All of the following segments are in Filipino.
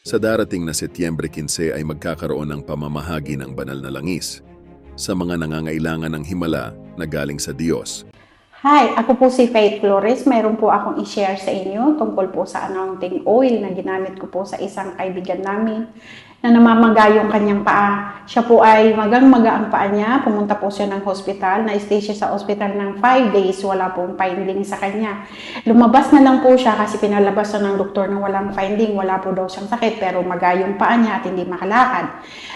Sa darating na Setyembre 15 ay magkakaroon ng pamamahagi ng banal na langis sa mga nangangailangan ng himala na galing sa Diyos. Hi, ako po si Faith Flores. Mayroon po akong i-share sa inyo tungkol po sa anointing oil na ginamit ko po sa isang kaibigan namin na namamaga yung kanyang paa. Siya po ay magang-maga ang paa niya. Pumunta po siya ng hospital. Na-stay siya sa hospital ng 5 days. Wala pong finding sa kanya. Lumabas na lang po siya kasi pinalabas na ng doktor na walang finding. Wala po daw siyang sakit pero maga yung paa niya at hindi makalakad.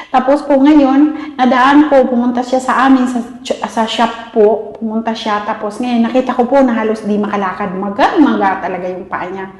Tapos po ngayon, nadaan po, pumunta siya sa amin sa, sa shop po. Pumunta siya. Tapos ngayon, nakita ko po na halos di makalakad. Maga-maga talaga yung paa niya.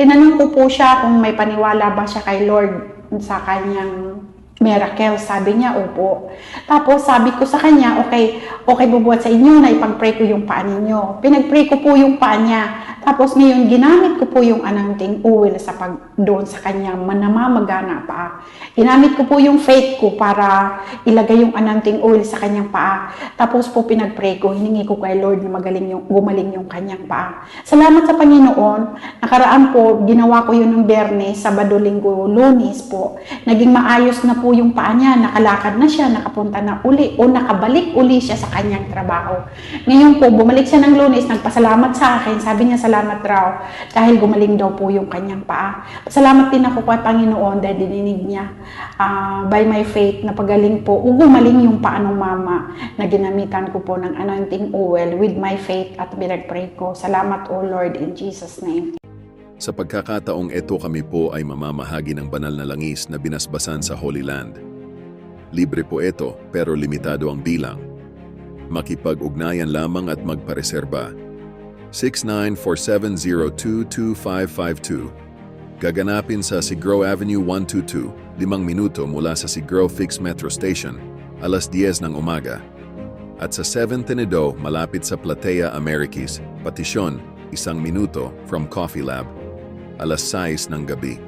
Tinanong ko po siya kung may paniwala ba siya kay Lord sa kanyang miracle. Sabi niya, opo. Tapos sabi ko sa kanya, okay, okay bubuhat sa inyo na ipag-pray ko yung paa ninyo. Pinag-pray ko po yung paa niya. Tapos ngayon, ginamit ko po yung anointing oil sa pag doon sa kanya manamamagana pa. Ginamit ko po yung faith ko para ilagay yung anointing oil sa kanyang paa. Tapos po pinag-pray ko, hiningi ko kay Lord na magaling yung, gumaling yung kanyang paa. Salamat sa Panginoon. Nakaraan po, ginawa ko yun ng Bernes, Sabado, Linggo, Lunes po. Naging maayos na po yung paa niya. Nakalakad na siya, nakapunta na uli o nakabalik uli siya sa kanyang trabaho. Ngayon po, bumalik siya ng Lunes, nagpasalamat sa akin. Sabi niya, salamat raw dahil gumaling daw po yung kanyang paa. Salamat din ako kay Panginoon dahil dininig niya ah, by my faith na pagaling po, gumaling yung paa ng mama na ginamitan ko po ng anointing oil with my faith at pinag-pray ko. Salamat o Lord in Jesus name. Sa pagkakataong ito kami po ay mamamahagi ng banal na langis na binasbasan sa Holy Land. Libre po ito pero limitado ang bilang. Makipag-ugnayan lamang at magpareserba. 6947022552 Gaganapin sa Sigro Avenue 122, limang minuto mula sa Sigro Fix Metro Station, alas 10 ng umaga. At sa 7 Tenedo, malapit sa Platea Amerikis, Patisyon, isang minuto from Coffee Lab, alas 6 ng gabi.